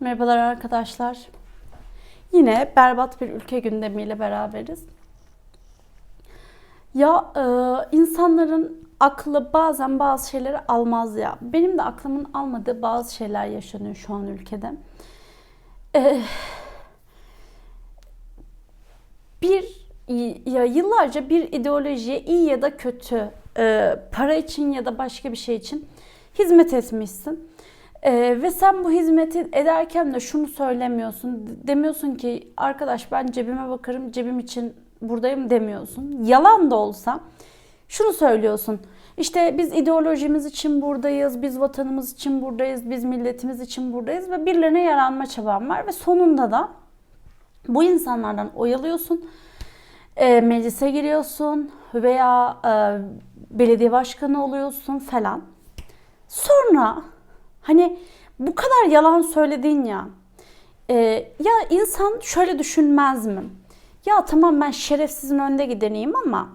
Merhabalar arkadaşlar. Yine berbat bir ülke gündemiyle beraberiz. Ya e, insanların aklı bazen bazı şeyleri almaz ya. Benim de aklımın almadığı bazı şeyler yaşanıyor şu an ülkede. E, bir ya yıllarca bir ideolojiye iyi ya da kötü e, para için ya da başka bir şey için hizmet etmişsin. Ee, ve sen bu hizmeti ederken de şunu söylemiyorsun. Demiyorsun ki arkadaş ben cebime bakarım cebim için buradayım demiyorsun. Yalan da olsa şunu söylüyorsun. İşte biz ideolojimiz için buradayız, biz vatanımız için buradayız, biz milletimiz için buradayız ve birilerine yaranma çabam var ve sonunda da bu insanlardan oyalıyorsun, e, meclise giriyorsun veya e, belediye başkanı oluyorsun falan. Sonra Hani bu kadar yalan söyledin ya. E, ya insan şöyle düşünmez mi? Ya tamam ben şerefsizin önde gideneyim ama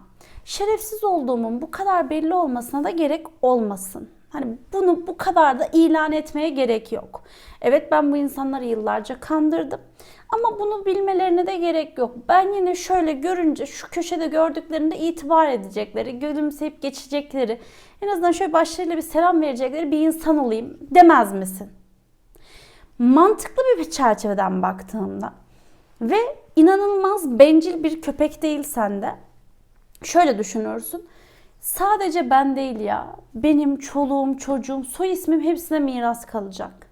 şerefsiz olduğumun bu kadar belli olmasına da gerek olmasın. Hani bunu bu kadar da ilan etmeye gerek yok. Evet ben bu insanları yıllarca kandırdım. Ama bunu bilmelerine de gerek yok. Ben yine şöyle görünce şu köşede gördüklerinde itibar edecekleri, gülümseyip geçecekleri, en azından şöyle başlarıyla bir selam verecekleri bir insan olayım demez misin? Mantıklı bir çerçeveden baktığımda ve inanılmaz bencil bir köpek değilsen de şöyle düşünürsün. Sadece ben değil ya, benim çoluğum, çocuğum, soy ismim hepsine miras kalacak.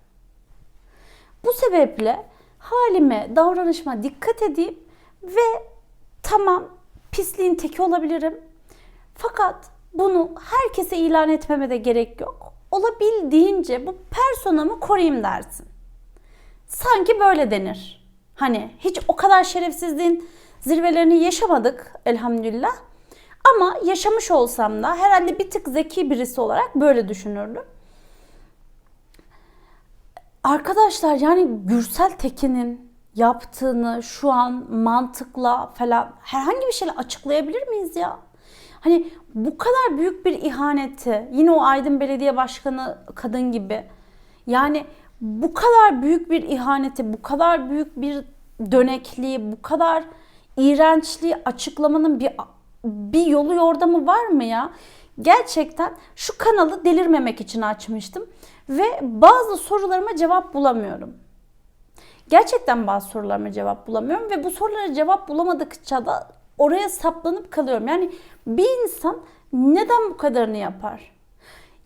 Bu sebeple halime, davranışıma dikkat edeyim ve tamam pisliğin teki olabilirim. Fakat bunu herkese ilan etmeme de gerek yok. Olabildiğince bu personamı koruyayım dersin. Sanki böyle denir. Hani hiç o kadar şerefsizliğin zirvelerini yaşamadık elhamdülillah. Ama yaşamış olsam da herhalde bir tık zeki birisi olarak böyle düşünürdüm. Arkadaşlar yani Gürsel Tekin'in yaptığını şu an mantıkla falan herhangi bir şeyle açıklayabilir miyiz ya? Hani bu kadar büyük bir ihaneti yine o Aydın Belediye Başkanı kadın gibi yani bu kadar büyük bir ihaneti, bu kadar büyük bir dönekliği, bu kadar iğrençliği açıklamanın bir bir yolu yordamı var mı ya? Gerçekten şu kanalı delirmemek için açmıştım ve bazı sorularıma cevap bulamıyorum. Gerçekten bazı sorularıma cevap bulamıyorum ve bu sorulara cevap bulamadıkça da oraya saplanıp kalıyorum. Yani bir insan neden bu kadarını yapar?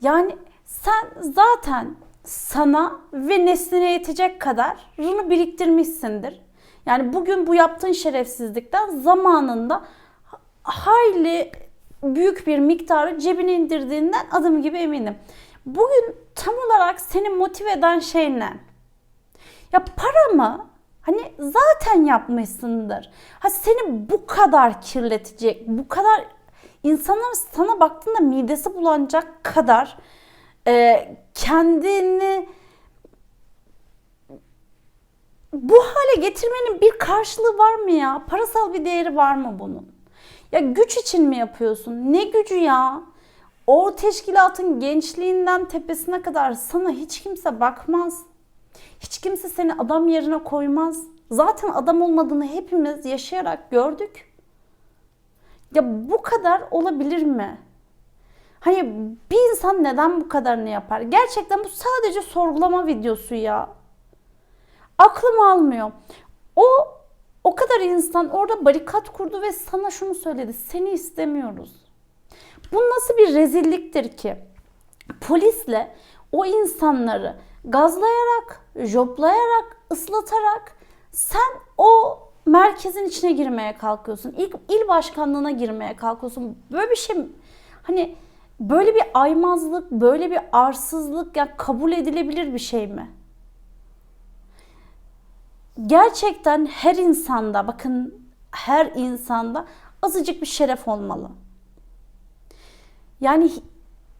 Yani sen zaten sana ve nesline yetecek kadarını biriktirmişsindir. Yani bugün bu yaptığın şerefsizlikten zamanında hayli büyük bir miktarı cebine indirdiğinden adım gibi eminim. Bugün tam olarak seni motive eden şey ne? Ya para mı? Hani zaten yapmışsındır. Ha seni bu kadar kirletecek, bu kadar insanlar sana baktığında midesi bulanacak kadar e, kendini bu hale getirmenin bir karşılığı var mı ya? Parasal bir değeri var mı bunun? Ya güç için mi yapıyorsun? Ne gücü ya? O teşkilatın gençliğinden tepesine kadar sana hiç kimse bakmaz. Hiç kimse seni adam yerine koymaz. Zaten adam olmadığını hepimiz yaşayarak gördük. Ya bu kadar olabilir mi? Hani bir insan neden bu kadarını yapar? Gerçekten bu sadece sorgulama videosu ya. Aklım almıyor. O o kadar insan orada barikat kurdu ve sana şunu söyledi. Seni istemiyoruz. Bu nasıl bir rezilliktir ki? Polisle o insanları gazlayarak, joplayarak, ıslatarak sen o merkezin içine girmeye kalkıyorsun. İlk il başkanlığına girmeye kalkıyorsun. Böyle bir şey hani böyle bir aymazlık, böyle bir arsızlık ya kabul edilebilir bir şey mi? Gerçekten her insanda bakın her insanda azıcık bir şeref olmalı. Yani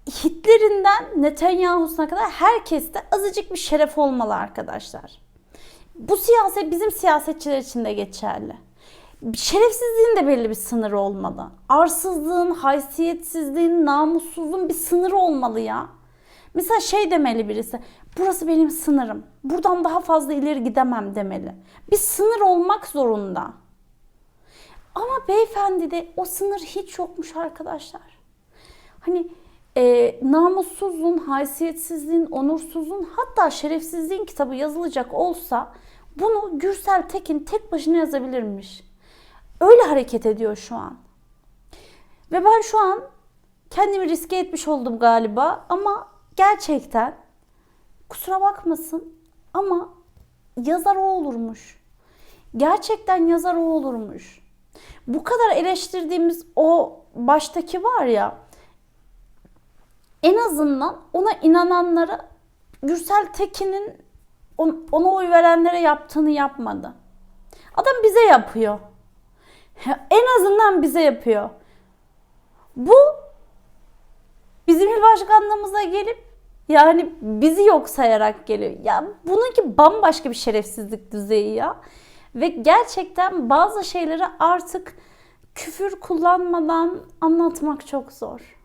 Hitler'inden Netanyahu'suna kadar herkeste azıcık bir şeref olmalı arkadaşlar. Bu siyaset bizim siyasetçiler için de geçerli. Şerefsizliğin de belli bir sınırı olmalı. Arsızlığın, haysiyetsizliğin, namussuzluğun bir sınırı olmalı ya. Mesela şey demeli birisi. Burası benim sınırım. Buradan daha fazla ileri gidemem demeli. Bir sınır olmak zorunda. Ama beyefendi de o sınır hiç yokmuş arkadaşlar. Hani e, namussuzluğun, haysiyetsizliğin, onursuzluğun hatta şerefsizliğin kitabı yazılacak olsa bunu Gürsel Tekin tek başına yazabilirmiş. Öyle hareket ediyor şu an. Ve ben şu an kendimi riske etmiş oldum galiba ama gerçekten kusura bakmasın ama yazar o olurmuş. Gerçekten yazar o olurmuş. Bu kadar eleştirdiğimiz o baştaki var ya en azından ona inananlara Gürsel Tekin'in on- ona oy verenlere yaptığını yapmadı. Adam bize yapıyor. En azından bize yapıyor. Bu bizim il başkanlığımıza gelip yani bizi yok sayarak geliyor. Ya bununki bambaşka bir şerefsizlik düzeyi ya. Ve gerçekten bazı şeyleri artık küfür kullanmadan anlatmak çok zor.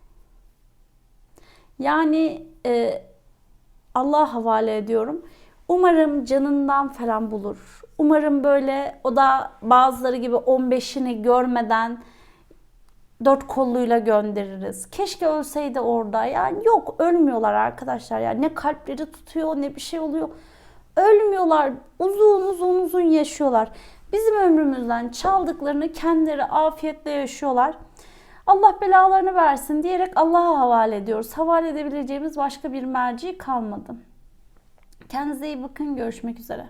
Yani e, Allah'a havale ediyorum. Umarım canından falan bulur. Umarım böyle o da bazıları gibi 15'ini görmeden dört kolluyla göndeririz. Keşke ölseydi orada. Yani yok ölmüyorlar arkadaşlar. Yani ne kalpleri tutuyor ne bir şey oluyor. Ölmüyorlar. Uzun uzun uzun yaşıyorlar. Bizim ömrümüzden çaldıklarını kendileri afiyetle yaşıyorlar. Allah belalarını versin diyerek Allah'a havale ediyoruz. Havale edebileceğimiz başka bir merci kalmadı. Kendinize iyi bakın. Görüşmek üzere.